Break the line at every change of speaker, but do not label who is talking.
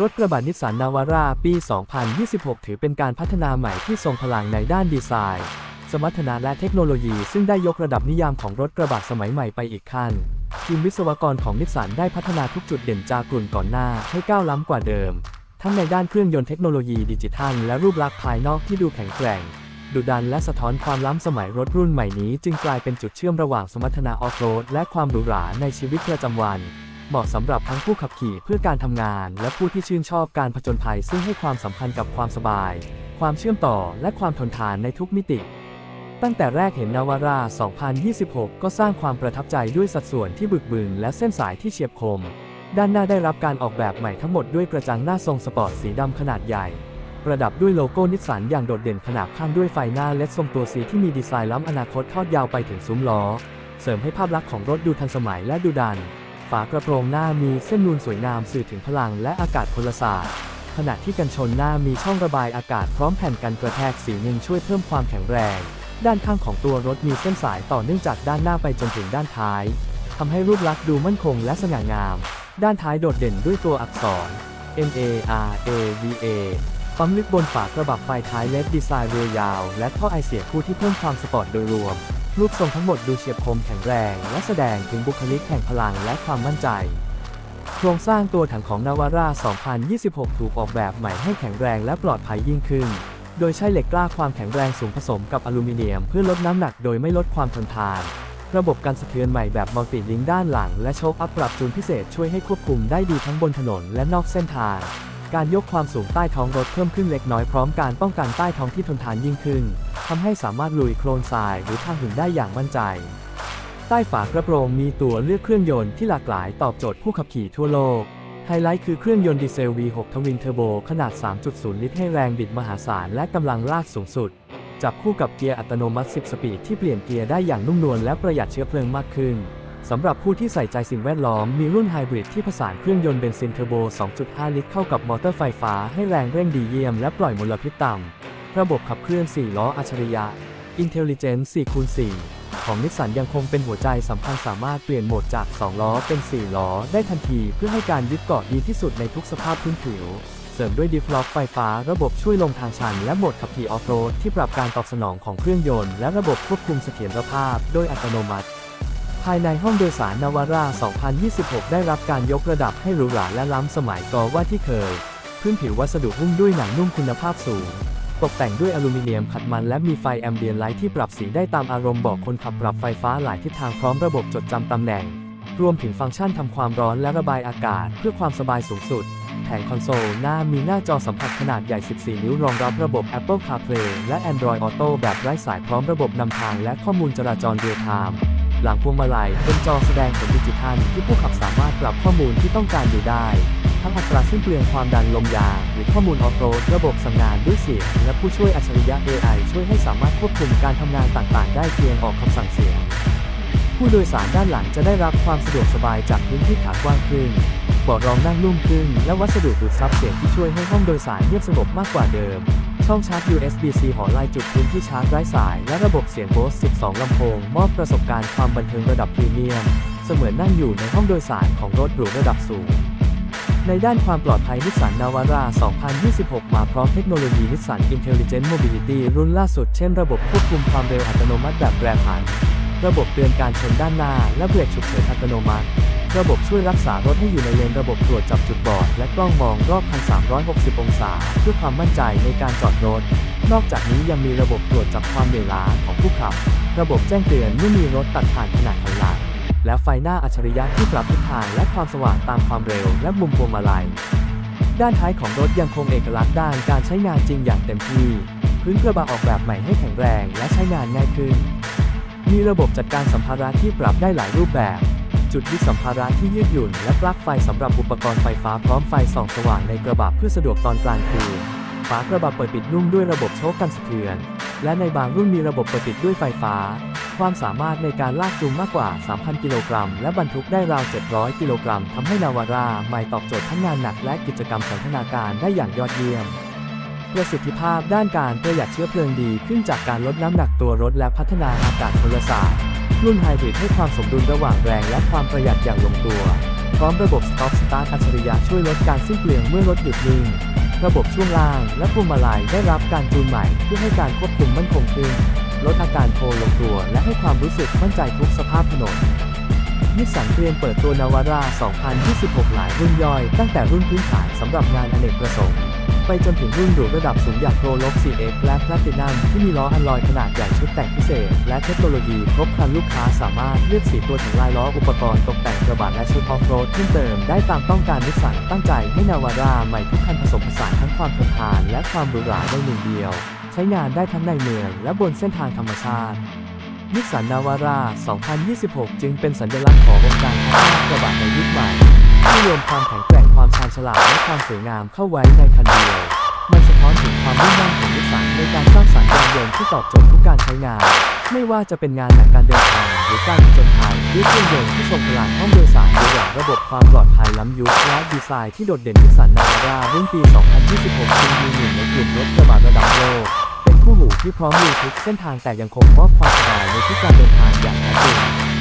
รถกระบะนิสสันนาวาร่าปี 2026 ถือเป็นการพัฒนาใหม่ที่ทรงพลังในด้านดีไซน์ สมรรถนะและเทคโนโลยีซึ่งได้ยกระดับนิยามของรถกระบะสมัยใหม่ไปอีกขั้น ทีมวิศวกรของนิสสันได้พัฒนาทุกจุดเด่นจากลุ่นก่อนหน้าให้ก้าวล้ำกว่าเดิม ทั้งในด้านเครื่องยนต์เทคโนโลยีดิจิทัล และรูปลักษณ์ภายนอกที่ดูแข็งแกร่ง ดุดันและสะท้อนความล้ำสมัยรถรุ่นใหม่นี้ จึงกลายเป็นจุดเชื่อมระหว่างสมรรถนะออฟโรดและความหรูหราในชีวิตประจำวัน เหมาะสำหรับทั้งผู้ขับขี่เพื่อการทำงาน และผู้ที่ชื่นชอบการผจญภัย ซึ่งให้ความสำคัญกับความสบาย ความเชื่อมต่อและความทนทานในทุกมิติ ตั้งแต่แรกเห็นนาวาร่า 2026 ก็สร้างความประทับใจด้วยสัดส่วนที่บึกบึนและเส้นสายที่เฉียบคม ด้านหน้าได้รับการออกแบบใหม่ทั้งหมดด้วยกระจังหน้าทรงสปอร์ตสีดำขนาดใหญ่ประดับด้วยโลโก้นิสสันอย่างโดดเด่นขนาบข้างด้วยไฟหน้าเลดทรงตัวสีที่มีดีไซน์ล้ำอนาคตทอดยาวไปถึงซุ้มล้อ เสริมให้ภาพลักษณ์ของรถดูทันสมัยและดูดัน ฝากระโปรงหน้ามีเส้นนูนสวยงามสื่อถึงพลังและอากาศพลศาสตร์ ขณะที่กันชนหน้ามีช่องระบายอากาศพร้อมแผ่นกันกระแทกสีเงินช่วยเพิ่มความแข็งแรง ด้านข้างของตัวรถมีเส้นสายต่อเนื่องจากด้านหน้าไปจนถึงด้านท้ายทำให้รูปลักษณ์ดูมั่นคงและสง่างาม ด้านท้ายโดดเด่นด้วยตัวอักษร M A R A V A ปั๊มลึกบนฝากระบะไฟท้ายเลดดีไซน์เรียยาว และท่อไอเสียคู่ที่เพิ่มความสปอร์ตโดยรวม รูปทรงทั้งหมดดูเฉียบคมแข็งแรงและแสดงถึงบุคลิกแห่งพลังและความมั่นใจ โครงสร้างตัวถังของนาวาร่า 2026 ถูกออกแบบใหม่ให้แข็งแรงและปลอดภัยยิ่งขึ้น โดยใช้เหล็กกล้าความแข็งแรงสูงผสมกับอลูมิเนียมเพื่อลดน้ำหนักโดยไม่ลดความทนทาน ระบบการสะเทือนใหม่แบบมัลติลิงด้านหลังและโชคอัพปรับจูนพิเศษช่วยให้ควบคุมได้ดีทั้งบนถนนและนอกเส้นทาง การยกความสูงใต้ท้องรถเพิ่มขึ้นเล็กน้อยพร้อมการป้องกันใต้ท้องที่ทนทานยิ่งขึ้น ทำให้สามารถลุยโคลนทรายหรือทางหินได้อย่างมั่นใจ ใต้ฝากระโปรงมีตัวเลือกเครื่องยนต์ที่หลากหลายตอบโจทย์ผู้ขับขี่ทั่วโลก ไฮไลท์คือเครื่องยนต์ดีเซล V6 ทวินเทอร์โบขนาด 3.0 ลิตรให้แรงบิดมหาศาลและกำลังลากสูงสุด จับคู่กับเกียร์อัตโนมัติ 10 สปีดที่เปลี่ยนเกียร์ได้อย่างนุ่มนวลและประหยัดเชื้อเพลิงมากขึ้นสำหรับผู้ที่ใส่ใจสิ่งแวดล้อมมีรุ่นไฮบริดที่ผสานเครื่องยนต์เบนซินเทอร์โบ 2.5 ลิตรเข้ากับมอเตอร์ไฟฟ้าให้แรงเร่งดีเยี่ยมและปล่อยมลพิษต่ำ ระบบขับเคลื่อน 4 ล้ออัจฉริยะ Intelligent 4คูณ4ของนิสสันยังคงเป็นหัวใจสำคัญสามารถเปลี่ยนโหมดจาก 2 ล้อเป็น 4 ล้อได้ทันทีเพื่อให้การยึดเกาะดีที่สุดในทุกสภาพพื้นผิว เสริมด้วยดิฟล็อกไฟฟ้าระบบช่วยลงทางชัน และโหมดขับขี่ออฟโรดที่ปรับการตอบสนองของเครื่องยนต์และระบบควบคุมเสถียรภาพโดยอัตโนมัติภายในห้องโดยสารนาวาร่า 2026 ได้รับการยกระดับให้หรูหราและล้ำสมัยกว่าที่เคย พื้นผิววัสดุหุ้มด้วยหนังนุ่มคุณภาพสูง ตกแต่งด้วยอลูมิเนียมขัดมันและมีไฟแอมเบียนไลท์ที่ปรับสีได้ตามอารมณ์บอกคนขับปรับไฟฟ้าหลายทิศทางพร้อมระบบจดจำตำแหน่ง รวมถึงฟังก์ชันทำความร้อนและระบายอากาศ เพื่อความสบายสูงสุด แผงคอนโซลหน้ามีหน้าจอสัมผัสขนาดใหญ่ 14 นิ้วรองรับระบบ Apple CarPlay และ Android Auto แบบไร้สายพร้อมระบบนำทางและข้อมูลจราจรเรียลไทม์ หลังพวงมาลัยเป็นจอแสดงผลดิจิทัลที่ผู้ขับสามารถปรับข้อมูลที่ต้องการดูได้ ทั้งอัตราสิ้นเปลืองความดันลมยางหรือข้อมูลออโรดระบบสั่งงานด้วยเสียงและผู้ช่วยอัจฉริยะ AI ช่วยให้สามารถควบคุมการทำงานต่างๆ ได้เพียงออกคำสั่งเสียงผู้โดยสารด้านหลังจะได้รับความสะดวกสบายจากพื้นที่ขากว้างขึ้นเบาะรองนั่งนุ่มขึ้น และวัสดุดูดซับเสียงที่ช่วยให้ห้องโดยสารเงียบสงบมากกว่าเดิม ช่องชาร์จ USB-C หอลายจุดพื้นที่ชาร์จไร้สาย และระบบเสียง Bose 12 ลำโพง มอบประสบการณ์ความบันเทิงระดับพรีเมียม เสมือนนั่งอยู่ในห้องโดยสารของรถหรูระดับสูง ในด้านความปลอดภัยนิสสันนาวาร่า 2026 มาพร้อมเทคโนโลยีนิสสัน Intelligent Mobility รุ่นล่าสุดเช่นระบบควบคุมความเร็วอัตโนมัติแบบแปรผัน ระบบเตือนการชนด้านหน้า และเบรกฉุกเฉินอัตโนมัติ ช่วยรักษารถให้อยู่ในเลนระบบตรวจจับจุดบอด และกล้องมองรอบคัน 360 องศา เพื่อความมั่นใจในการจอดรถ นอกจากนี้ยังมีระบบตรวจจับความเหนื่อยล้าของผู้ขับ ระบบแจ้งเตือนเมื่อมีรถตัดผ่านขนาดถอยหลังและไฟหน้าอัจฉริยะที่ปรับทิศทางและความสว่างตามความเร็วและมุมพวงมาลัย ด้านท้ายของรถยังคงเอกลักษณ์ด้านการใช้งานจริงอย่างเต็มที่ พื้นกระบะออกแบบใหม่ให้แข็งแรงและใช้งานง่ายขึ้น มีระบบจัดการสัมภาระที่ปรับได้หลายรูปแบบ จุดยึดสัมภาระที่ยืดหยุ่น และปลั๊กไฟสำหรับอุปกรณ์ไฟฟ้าพร้อมไฟส่องสว่างในกระบะเพื่อสะดวกตอนกลางคืน ฝากระบะเปิดปิดนุ่มด้วยระบบโชคกันสะเทือน และในบางรุ่นมีระบบเปิดปิดด้วยไฟฟ้า ความสามารถในการลากจูงมากกว่า 3,000 กิโลกรัม และบรรทุกได้ราว 700 กิโลกรัมทำให้นาวาร่าไม่ตอบโจทย์ทั้งงานหนักและกิจกรรมสันทนาการได้อย่างยอดเยี่ยมประสิทธิภาพด้านการประหยัดเชื้อเพลิงดีขึ้นจากการลดน้ำหนักตัวรถและพัฒนาอากาศพลศาสตร์ รุ่นไฮบริดให้ความสมดุลระหว่างแรงและความประหยัดอย่างลงตัว พร้อมระบบ Stop Start อัจฉริยะช่วยลดการสิ้นเปลืองเมื่อรถหยุดนิ่ง ระบบช่วงล่างและพวงมาลัยได้รับการจูนใหม่เพื่อให้การควบคุมมั่นคงขึ้น ลดอาการโทรลงตัวและให้ความรู้สึกมั่นใจทุกสภาพถนนนิสสันเตรียมเปิดตัวนาวาร่า 2026 หลายรุ่นย่อย ตั้งแต่รุ่นพื้นฐานสำหรับงานอเนกประสงค์ ไปจนถึงรุ่นหรูระดับสูงอย่างโปรลบ 4X และ Platinum ที่มีล้ออัลลอยขนาดใหญ่ชุดแต่งพิเศษ และเทคโนโลยีครบครันลูกค้าสามารถเลือกสีตัวถึงลายล้ออุปกรณ์ตกแต่งกระบะและชุดออฟโรดเพิ่มเติมได้ตามต้องการนิสสันตั้งใจให้นาวาร่าใหม่ทุกคันผสมผสานทั้งความทนทาน และความหรูหราในหนึ่งเดียว ใช้งานได้ทั้งในเมืองและบนเส้นทางธรรมชาตินิสสันนาวาร่า 2026 จึงเป็นสัญลักษณ์ของวงการพัฒนากระบะในยุคใหม่ ที่รวมความแข็งแกร่งความชาญฉลาดและความสวยงามเข้าไว้ในคันเดียว มันสะท้อนถึงความมุ่งมั่นของนิสสันในการสร้างสรรค์ยานยนต์ที่ตอบโจทย์ทุกการใช้งาน ไม่ว่าจะเป็นงานหนักการเดินทางหรือการผจญภัยด้วยเครื่องยนต์ที่ทรงพลังห้องโดยสารหรือหลังระบบความปลอดภัยล้ำยุคและดีไซน์ที่โดดเด่นนิสสันนาวร่ารุ่นปี 2026จึงมีหนึ่งในกลุ่มรถกระบะระดับโลกเป็นคู่หูที่พร้อมลุยทุกเส้นทางแต่ยังคงมอบความสบายในทุกการเดินทางอย่างแท้จริง